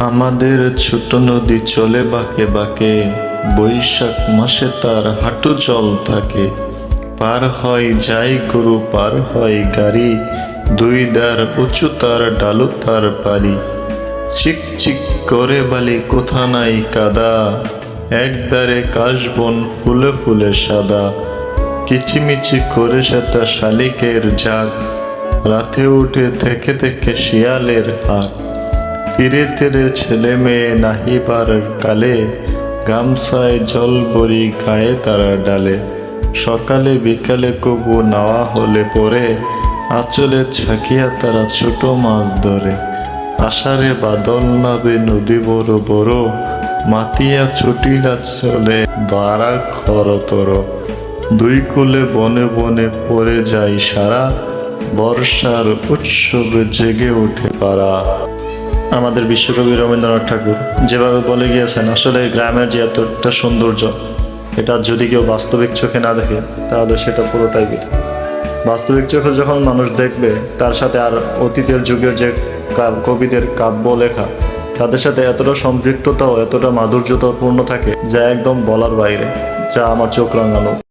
আমাদের ছোট নদী চলে বাঁকে বাঁকে, বৈশাখ মাসে তার হাঁটু জল থাকে। পার হয় যাই গরু, পার হয় গাড়ি, দুই দার উঁচু তার ডালু তার পারি চিক চিক করে বালি কোথা নাই কাদা, এক দারে কাশবন ফুলে ফুলে সাদা। কিচিমিচি করে সেটা শালিকের ঝাঁক রাতে উঠে থেকে থেকে শিয়ালের হাঁক তীরে তীরে ছেলে মেয়ে নাহিবার কালে গামছায় জল বরি গায়ে তারা ডালে। সকালে বিকালে কবু নাওয়া হলে পরে আঁচলে ছাকিয়া তারা ছোট মাছ ধরে। আষাঢ়ে বাদল নাবে নদী বড় বড় মাতিয়া ছুটিলা চলে দ্বারা খরতর। দুই কুলে বনে বনে পড়ে যায় সারা, বর্ষার উৎসবে জেগে উঠে পারা। আমাদের বিশ্বকবি রবীন্দ্রনাথ ঠাকুর যেভাবে বলে গিয়েছেন, আসলে গ্রামের যে এতটা সৌন্দর্য, এটা যদি কেউ বাস্তবিক চোখে না দেখে, তাহলে সেটা পুরোটাই বৃথা। বাস্তবিক চোখে যখন মানুষ দেখবে, তার সাথে আর অতীতের যুগের যে কবিদের কাব্য লেখা, তাদের সাথে এতটা সম্পৃক্ততাও, এতটা মাধুর্যতাপূর্ণ থাকে, যা একদম বলার বাইরে, যা আমার চোখ রাঙানো